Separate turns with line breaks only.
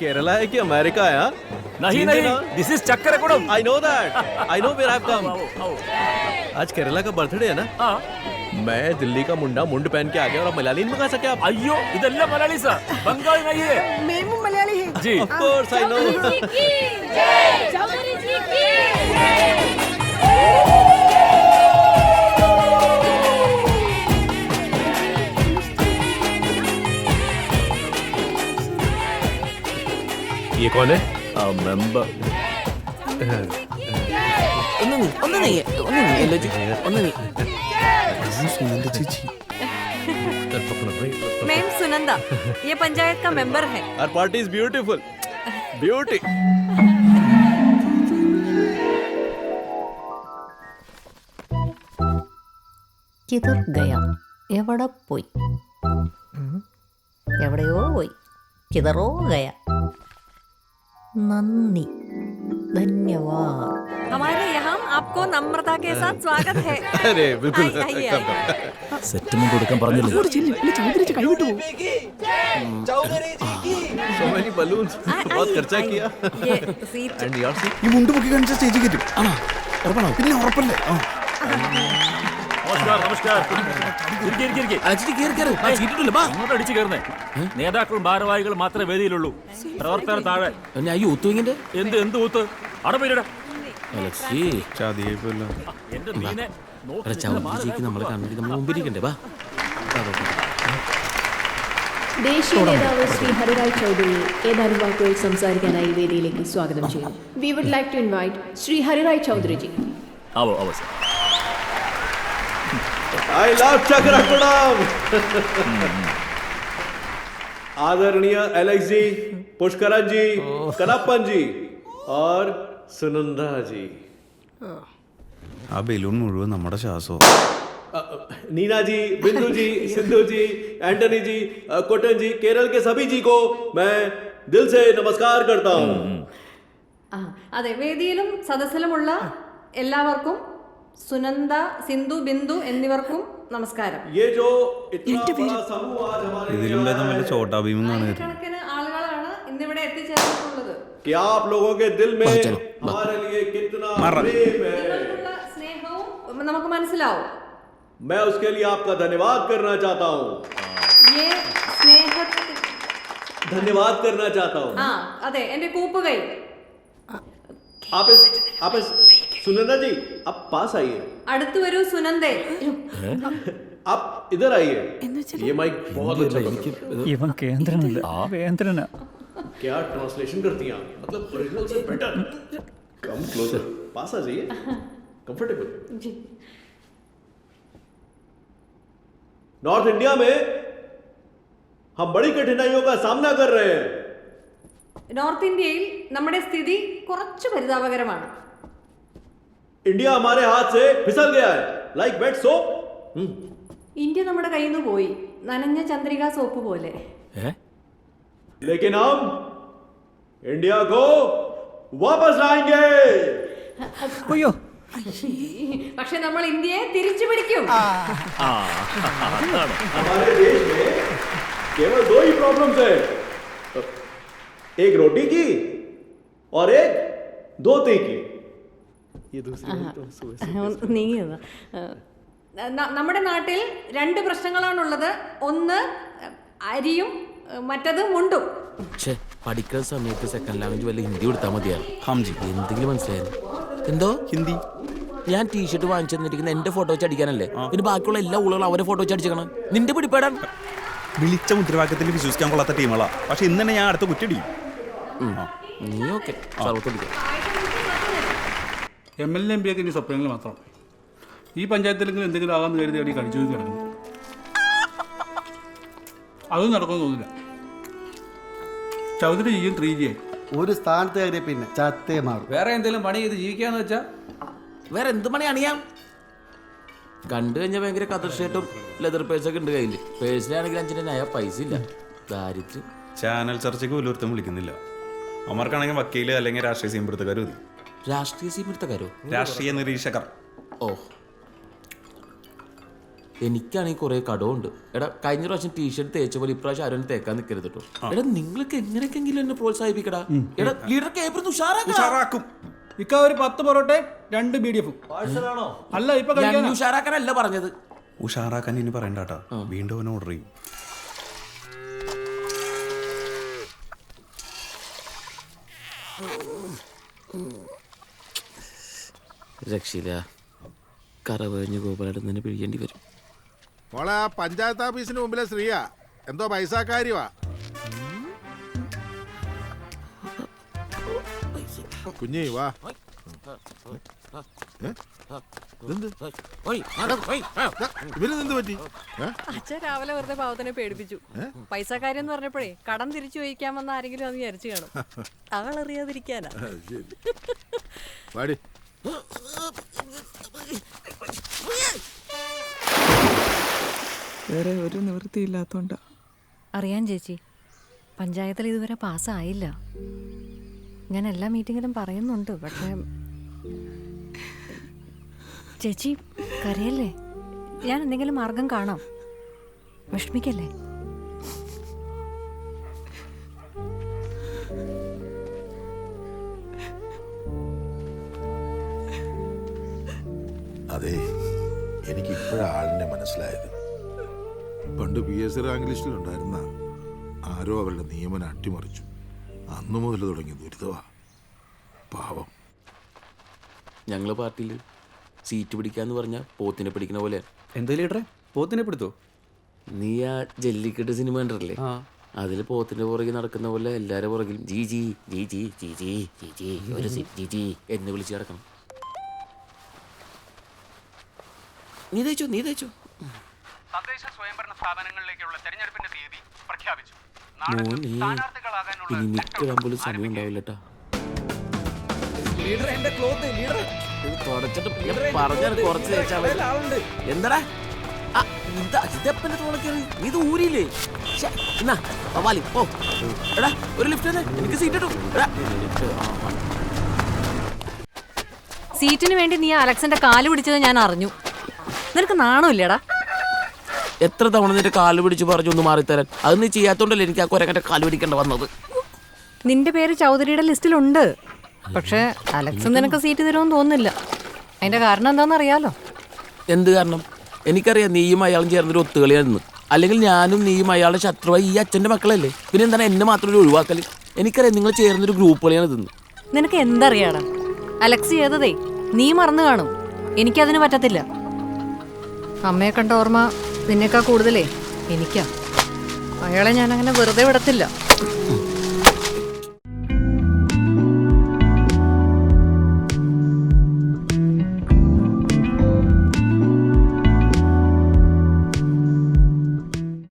केरला है कि अमेरिका है हाँ?
नहीं नहीं this is Chakkarakudam
I know that I know where I come आज केरला का बर्थडे है ना हाँ। मैं दिल्ली का मुंडा मुंड पहन के आ गया और आप मलयाली मंगा सके आप
आइयो इधर मलयाली सर बंगाल नहीं है
मैं हूँ मलयाली हूं
जी ऑफ कोर्स आई नो ये कौन है अ मेंबर
ഒന്ന് നീ ഒന്ന് നീ ഒന്ന് നീ എല്ലോ ചേച്ചി ഒന്ന് നീ
സുനന്ദ ചേച്ചി
मैम सुनंदा ये पंचायत का मेंबर है
our party is beautiful beauty
കിതർ Gaya എവിടെ പോയി എവിടെയോ പോയി കിതറോ ഗയ നന്ദി ധന്യവാദ്
हमारे यहाँ आपको नम्रता के साथ स्वागत है
अरे बिल्कुल
സെറ്റിൽമെന്റ് കൊടുക്കാൻ പറഞ്ഞില്ലേ
so many balloons बहुत खर्चा किया ये
seat and yours ഈ മുണ്ട് പൊക്കി കാണിച്ച സ്റ്റേജിൽ കയറ്റും
ആണോ ഉറപ്പാണോ
പിന്നെ ഉറപ്പല്ലേ
നേതാക്കളും ഭാരവാഹികളും മാത്രമേ വേദിയിലുള്ളൂ പ്രവർത്തകർ താഴെ അയ്യോ എന്ത് എന്ത് ഊത്ത് അവിടെ
ദേശീയ നേതാവ് ശ്രീ ഹരിരായ് ചൗധരി ഏതാനും വാക്കുകൾ സംസാരിക്കാനായി വേദിയിലേക്ക് സ്വാഗതം ചെയ്യുന്നു we would like to invite Shri Harirai Chaudhariji
I love ಚಕ್ರಕುಡಮ್ ആദരണീയ एलेक्स जी पुष्करा जी कनापन जी और സുനന്ദ ജി ആ ബലൂൺ മുഴുവൻ നമ്മുടെ ശ്വാസവും നീനാജി ബിന്ദുജി സിന്ധുജി ആന്റണിജി കൊട്ടൻജി കേരൾ കെ സഭി ജി കോ
അതെ വേദിയിലും സദസ്സിലുമുള്ള എല്ലാവർക്കും സുനന്ദ സിന്ധു ബിന്ദു എന്നിവർക്കും നമസ്കാരം
ഇതിലും ഭേദം വല്ല ചോട്ടാ ഭീമും കാണുന്നത്
കണക്കിന് ആളുകളാണ് ഇന്നിവിടെ എത്തിച്ചേർന്നിട്ടുള്ളത്
നിങ്ങൾക്കുള്ള
സ്നേഹവും നമുക്ക് മനസ്സിലാവും
मैं उसके लिए आपका धन्यवाद करना चाहता हूँ
ये स्नेह
धन्यवाद करना चाहता हूँ
हाँ अदे एंडे कूप गई
आप आप सुनंदा जी आप पास आइए
അടുത്തു വരൂ സുനന്ദേ
आप इधर आइए ये माइक बहुत अच्छा पकड़
रहा ഇവൻ കേന്ദ്രനല്ല കേന്ദ്രന है।
क्या ट्रांसलेशन करती हैं आप मतलब ओरिजिनल से बेटर
कम क्लोजर पास आ जाइए कंफर्टेबल नॉर्थ इंडिया में हम बड़ी कठिनाइयों का सामना कर रहे हैं
നോർത്ത് ഇന്ത്യയിൽ നമ്മുടെ സ്ഥിതി കുറച്ച് പരിതാപകരമാണ്
ഇന്ത്യ ഹമാരെ ഹാത്ത് ഫിസൽ ഗയാ ലൈക്ക് വെറ്റ് സോപ്പ്
ഇന്ത്യ നമ്മുടെ കയ്യിൽ നിന്ന് പോയി നനഞ്ഞ ചന്ദ്രിക സോപ്പ് പോലെ
ലേക്കിൻ ഹം ഇന്ത്യ കോ വാപസ് ലാएंगे
അയ്യോ
പക്ഷെ നമ്മൾ ഇന്ത്യയെ തിരിച്ചു പിടിക്കും
हमारे देश में केवल दो ही प्रॉब्लम्स है एक रोटी की और एक धोती की
നീങ്ങിയത് നമ്മുടെ നാട്ടിൽ രണ്ട് പ്രശ്നങ്ങളാണുള്ളത് ഒന്ന് അരിയും മറ്റത് മുണ്ടും
പക്ഷേ പഠിക്കുന്ന സമയത്ത് സെക്കൻഡ് ലാംഗ്വേജ് വല്ല ഹിന്ദി കൊടുത്താൽ മതിയാവും ഹാംജി എന്തെങ്കിലും മനസ്സിലായിരുന്നു എന്തോ ഹിന്ദി ഞാൻ ടീഷർട്ട് വാങ്ങിച്ചു തന്നിരിക്കുന്ന എന്റെ ഫോട്ടോ വെച്ച് അടിക്കാനല്ലേ പിന്നെ ബാക്കിയുള്ള എല്ലാ ഊളുകളും അവരെ ഫോട്ടോ വെച്ച് അടിച്ചേക്കണം നിന്റെ പിടിപ്പാടാൻ
വിളിച്ച മുദ്രവാക്യത്തിൽ വിശ്വസിക്കാൻ കൊള്ളാത്ത ടീമുകളാ പക്ഷെ ഇന്ന് തന്നെ ഞാൻ അടുത്ത കുറ്റടിക്കും
നീ ഓക്കെ സർവത്ത്
എം എൽ എം പി ഒക്കെ ഇനി സ്വപ്നങ്ങൾ മാത്രം ഈ പഞ്ചായത്തിലെങ്കിലും എന്തെങ്കിലും ആകാമെന്ന് കരുതി അടി കടിച്ചു കിടക്കുന്നു അതും നടക്കുമെന്ന് തോന്നില്ല ചൗധരി ചെയ്യും ത്രീ ജി ആയി
ഒരു സ്ഥാനത്ത് കയറിയ പിന്നെ ചത്തേ മാറും
വേറെ എന്തെങ്കിലും പണി ചെയ്ത് ജീവിക്കാന്ന് വെച്ചാ
വേറെ എന്ത് പണി അണിയാം കണ്ടു കഴിഞ്ഞാൽ ഭയങ്കര കതർ ഷർട്ടും ലെതർ പേഴ്സൊക്കെ ഉണ്ട് കയ്യിൽ പേഴ്സിലാണെങ്കിൽ അഞ്ചിന് നയ പൈസ ഇല്ല ദാരിദ്ര്യം
ചാനൽ ചർച്ചയ്ക്ക് ഒരു വിളിക്കുന്നില്ല അമർക്കാണെങ്കിൽ വക്കീല് അല്ലെങ്കിൽ രാഷ്ട്രീയ സീമ്പെടുത്തുകാർ മതി
രാഷ്ട്രീയ സീമെടുത്തക്കാരോ
രാഷ്ട്രീയ നിരീക്ഷകർ
ഓ എനിക്കാണെങ്കിൽ കുറെ കടമുണ്ട് എടാ കഴിഞ്ഞ പ്രാവശ്യം ടീഷർട്ട് തേച്ച പോലെ ഇപ്രാവശ്യം ആരും തേക്കാൻ നിൽക്കരുത് കേട്ടോ എടാ നിങ്ങൾക്ക് എങ്ങനെയൊക്കെങ്കിലും എന്നെ പ്രോത്സാഹിപ്പിക്കടാ എടാ ലീഡർ കേപ്പറിന്ന്
ഉഷാറാക്കും ഇക്ക ഒരു പത്ത് പൊറോട്ടയും രണ്ട് ബി ഡി എഫും അല്ല ഇപ്പൊ ഞാൻ
ഉഷാറാക്കാനല്ല പറഞ്ഞത്
ഉഷാറാക്കാൻ ഇനി പറയണ്ട കേട്ടോ വീണ്ടും അവനെ ഓർഡർ ചെയ്യും
Mm. രക്ഷയില്ല കറവഞ്ഞ് തന്നെ പിഴിയേണ്ടി വരും
മോളെ ആ പഞ്ചായത്ത് ഓഫീസിന് മുമ്പിലെ സ്ത്രീയാ എന്തോ പൈസക്കാരിവാ കുഞ്ഞി വാ ഇവര് നിന്ന് പറ്റി
ഏ? അച്ഛ രാവിലെ വെറുതെ പാവത്തിനെ പേടിപ്പിച്ചു പൈസക്കാരി എന്ന് പറഞ്ഞപ്പോഴേ കടം തിരിച്ചു ചോദിക്കാൻ വന്ന ആരെങ്കിലും അത് വിചാരിച്ചു കാണും അവളറിയാതിരിക്കാനാ
വാടി
വേറെ ഒരു നിവൃത്തിയില്ലാത്തോണ്ട
അറിയാൻ ചേച്ചി പഞ്ചായത്തിൽ ഇതുവരെ പാസ്സായില്ല ഞാൻ എല്ലാ മീറ്റിങ്ങിലും പറയുന്നുണ്ട് പക്ഷേ ചേച്ചി കരയല്ലേ ഞാൻ എന്തെങ്കിലും മാർഗം കാണാം വിഷമിക്കല്ലേ
മനസ്സിലായത് പണ്ട് പി എസ് സി ആരോ അവരുടെ നിയമനം അട്ടിമറിച്ചു അന്നു മുതൽ തുടങ്ങിയ ദുരിതവാ പാവം
ഞങ്ങൾ പാർട്ടിയിൽ സീറ്റ് പിടിക്കാന്ന് പറഞ്ഞാൽ പോത്തിനെ പിടിക്കുന്ന പോലെ
എന്താ ലീഡറെ പോത്തിനെ പിടുത്തോ
നീ ആ ജല്ലിക്കെട്ട് സിനിമ കണ്ടിട്ടില്ലേ അതിൽ പോത്തിന്റെ പുറകിൽ നടക്കുന്ന പോലെ എല്ലാവരുടെ പുറകിലും ജി ജി ജി ജി ജി ജി ജി ജി ഒരു ജി ജി എന്ന് വിളിച്ച് കിടക്കണം നീ തയ്ച്ചോ നീ തയ്ച്ചോ തദ്ദേശ സ്വയംഭരണ സ്ഥാപനങ്ങളിലേക്കുള്ള തെരഞ്ഞെടുപ്പിന്റെ തീയതി പ്രഖ്യാപിച്ചു സമയം ലീഡർ ലീഡർ കുറച്ച് ഇത് ഒരു ലിഫ്റ്റ് എനിക്ക് സീറ്റ്
സീറ്റിന് വേണ്ടി നീ അലക്സിന്റെ കാല് പിടിച്ചത് ഞാൻ അറിഞ്ഞു നിനക്ക് നാണമില്ലടാ
എത്ര തവണ നിന്റെ കാല് പിടിച്ച് പറഞ്ഞു ഒന്ന് മാറിത്തരാൻ അത് നീ ചെയ്യാത്തോണ്ടല്ലേ എനിക്ക് ആ കൊരങ്ങന്റെ കാല് പിടിക്കേണ്ട വന്നത്
നിന്റെ പേര് ചൗധരിയുടെ ലിസ്റ്റിലുണ്ട് പക്ഷെ അലക്സ് നിനക്ക് സീറ്റ് തരുമെന്ന് തോന്നുന്നില്ല അതിന്റെ കാരണം എന്താണെന്ന് അറിയാലോ
എന്ത് കാരണം എനിക്കറിയാം നീയും അയാളും ചേർന്നൊരു ഒത്തുകളിയായിരുന്നു അല്ലെങ്കിൽ ഞാനും നീയും അയാളുടെ ശത്രുവായി ഈ അച്ഛന്റെ മക്കളല്ലേ പിന്നെ എന്താണ് എന്നെ മാത്രം ഒരു ഒഴിവാക്കൽ എനിക്കറിയാം നിങ്ങൾ ചേർന്നൊരു ഗ്രൂപ്പ് കളിയാണ് ഇതെന്ന്
നിനക്ക് എന്തറിയാടാ അലക്സ് ചെയ്തതേ നീ മറന്നു കാണും എനിക്കതിന് പറ്റത്തില്ല അമ്മയെ കണ്ട ഓർമ്മ നിന്നേക്കാൾ കൂടുതലേ എനിക്കാ അയാളെ ഞാനങ്ങനെ വെറുതെ വിടത്തില്ല